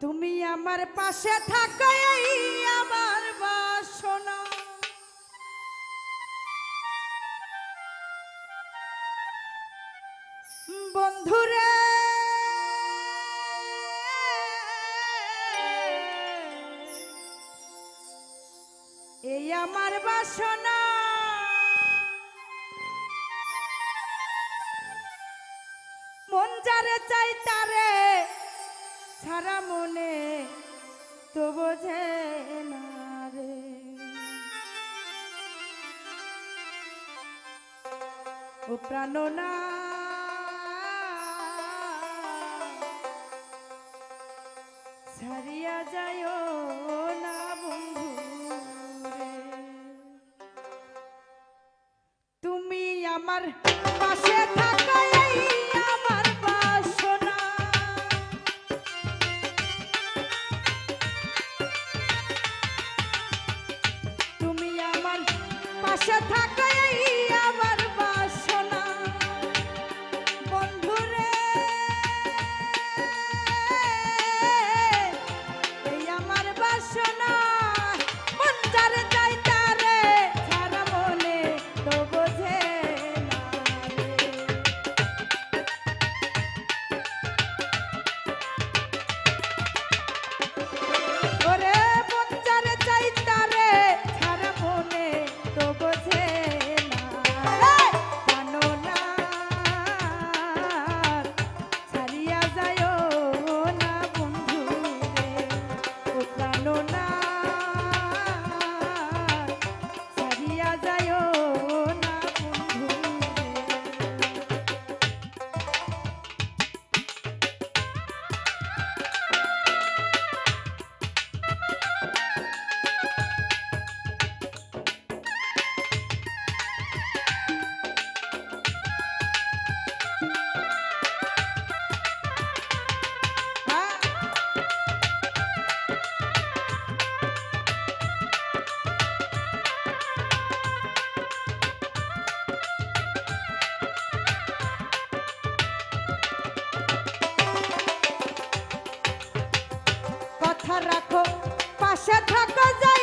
তুমি আমার পাশে থাকো এই আমার বাসনা। বন্ধুরে এই আমার বাসনা সারা মনে তো বোঝে না রে। ও ছাড়িয়া যায় না বন্ধু তুমি আমার পাশে থাকায় Você tá. রাখো পাশে থাকো যাই।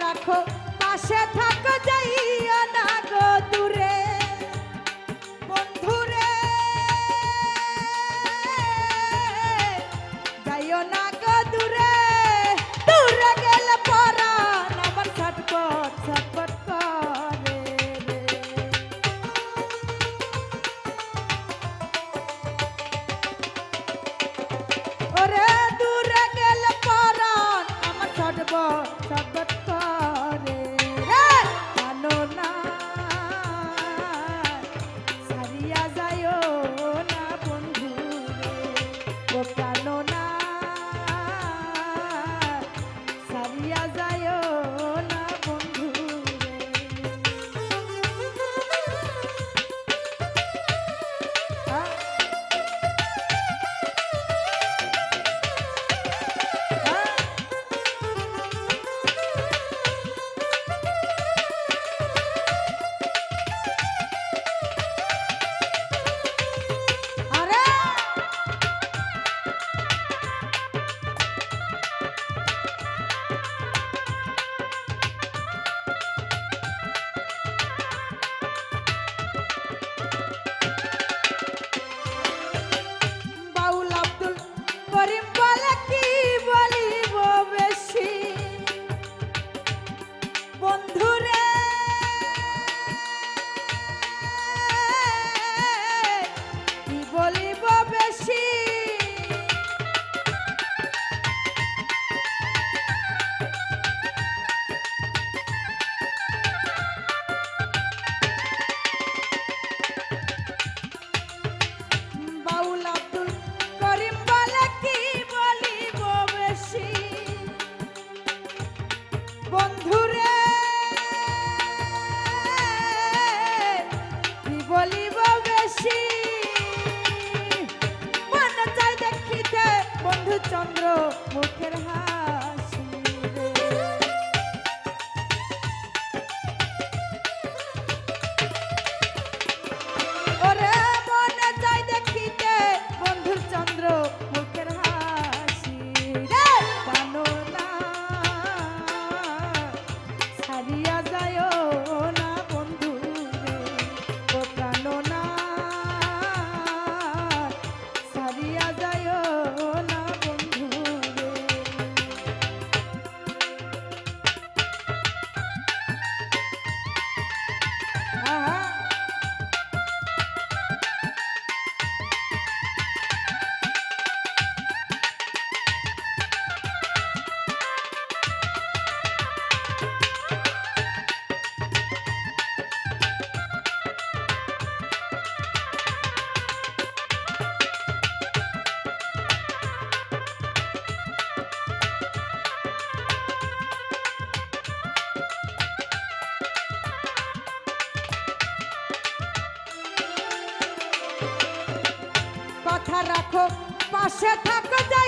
রাখো কথা রাখো পাশে থাকো